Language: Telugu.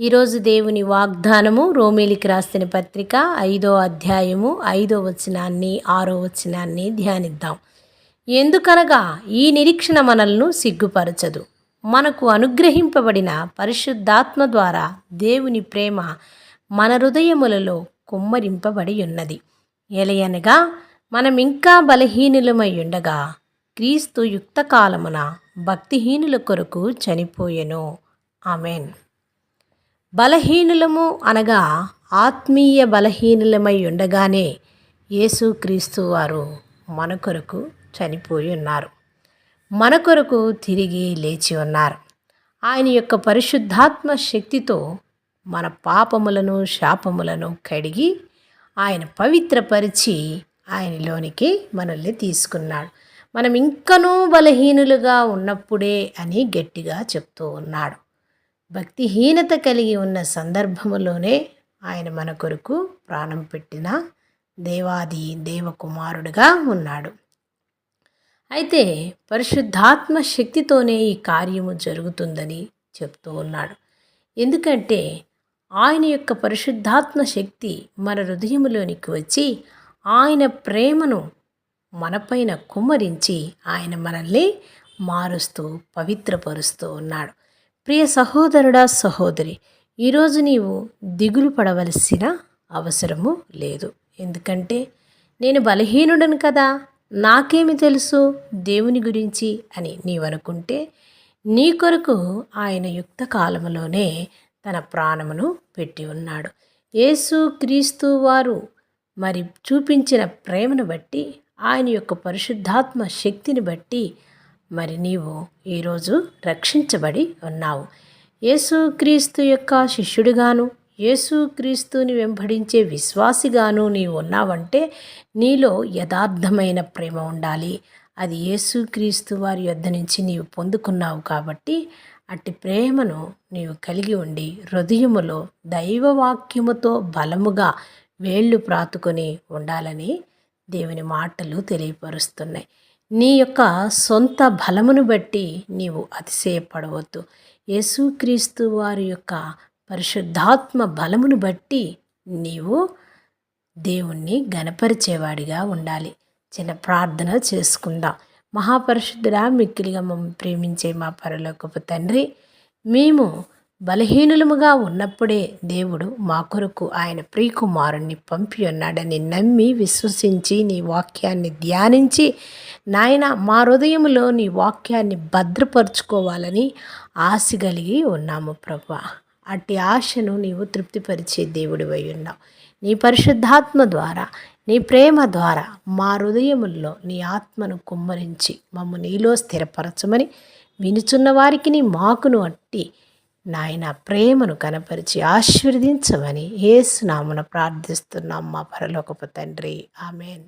ఈరోజు దేవుని వాగ్దానము రోమిలికి రాసిన పత్రిక ఐదో అధ్యాయము ఐదో వచనాన్ని ఆరో వచనాన్ని ధ్యానిద్దాం. ఎందుకనగా ఈ నిరీక్షణ మనల్ని సిగ్గుపరచదు. మనకు అనుగ్రహింపబడిన పరిశుద్ధాత్మ ద్వారా దేవుని ప్రేమ మన హృదయములలో కుమ్మరింపబడి ఉన్నది ఎలయనగా మనం ఇంకా బలహీనులమై ఉండగా క్రీస్తు యుక్త కాలమున భక్తిహీనుల కొరకు చనిపోయెను. ఆమెన్. బలహీనులము అనగా ఆత్మీయ బలహీనులమై ఉండగానే యేసుక్రీస్తు వారు మన కొరకు చనిపోయి ఉన్నారు. మన కొరకు తిరిగి లేచి ఉన్నారు. ఆయన యొక్క పరిశుద్ధాత్మ శక్తితో మన పాపములను శాపములను కడిగి ఆయన పవిత్రపరిచి ఆయనలోనికి మనల్ని తీసుకున్నాడు. మనం ఇంకనూ బలహీనులుగా ఉన్నప్పుడే అని గట్టిగా చెప్తూ ఉన్నాడు. భక్తిహీనత కలిగి ఉన్న సందర్భములోనే ఆయన మన కొరకు ప్రాణం పెట్టిన దేవాది దేవకుమారుడుగా ఉన్నాడు. అయితే పరిశుద్ధాత్మ శక్తితోనే ఈ కార్యము జరుగుతుందని చెప్తూ ఉన్నాడు. ఎందుకంటే ఆయన యొక్క పరిశుద్ధాత్మ శక్తి మన హృదయములోనికి వచ్చి ఆయన ప్రేమను మనపైన కుమ్మరించి ఆయన మనల్ని మారుస్తూ పవిత్రపరుస్తూ ఉన్నాడు. ప్రియ సహోదరుడా సహోదరి ఈరోజు నీవు దిగులు పడవలసిన అవసరము లేదు. ఎందుకంటే నేను బలహీనుడను కదా నాకేమి తెలుసు దేవుని గురించి అని నీవనుకుంటే నీ కొరకు ఆయన యుక్త కాలములోనే తన ప్రాణమును పెట్టి ఉన్నాడు. యేసు క్రీస్తు వారు మరి చూపించిన ప్రేమను బట్టి ఆయన యొక్క పరిశుద్ధాత్మ శక్తిని బట్టి మరి నీవు ఈరోజు రక్షించబడి ఉన్నావు. యేసుక్రీస్తు యొక్క శిష్యుడిగాను యేసుక్రీస్తుని వెంబడించే విశ్వాసిగాను నీవు ఉన్నావంటే నీలో యథార్థమైన ప్రేమ ఉండాలి. అది యేసుక్రీస్తు వారి యొద్ద నుంచి నీవు పొందుకున్నావు కాబట్టి అట్టి ప్రేమను నీవు కలిగి ఉండి హృదయములో దైవవాక్యముతో బలముగా వేళ్ళు ప్రాతుకొని ఉండాలని దేవుని మాటలు తెలియపరుస్తున్నాయి. నీ యొక్క సొంత బలమును బట్టి నీవు అతిశయపడవద్దు. యేసుక్రీస్తు వారి యొక్క పరిశుద్ధాత్మ బలమును బట్టి నీవు దేవుణ్ణి గనపరిచేవాడిగా ఉండాలి. చిన్న ప్రార్థన చేసుకుందాం. మహాపరిశుద్ధుడా మిక్కిలిగా మమ్మల్ని ప్రేమించే మా పరలోకపు తండ్రి మేము బలహీనులముగా ఉన్నప్పుడే దేవుడు మా కొరకు ఆయన ప్రియకుమారుణ్ణి పంపి ఉన్నాడని నమ్మి విశ్వసించి నీ వాక్యాన్ని ధ్యానించి నాయన మా హృదయంలో నీ వాక్యాన్ని భద్రపరుచుకోవాలని ఆశ కలిగి ఉన్నాము ప్రభా. అట్టి ఆశను నీవు తృప్తిపరిచే దేవుడు ఉన్నావు. నీ పరిశుద్ధాత్మ ద్వారా నీ ప్రేమ ద్వారా మా హృదయముల్లో నీ ఆత్మను కుమ్మరించి మమ్మ నీలో స్థిరపరచమని వినుచున్న వారికి నీ మాకును అట్టి నాయన ప్రేమను కనపరిచి ఆశీర్వదించమని ఏసునామున ప్రార్థిస్తున్నాం మా పరలోకపు తండ్రి. ఆమెన్.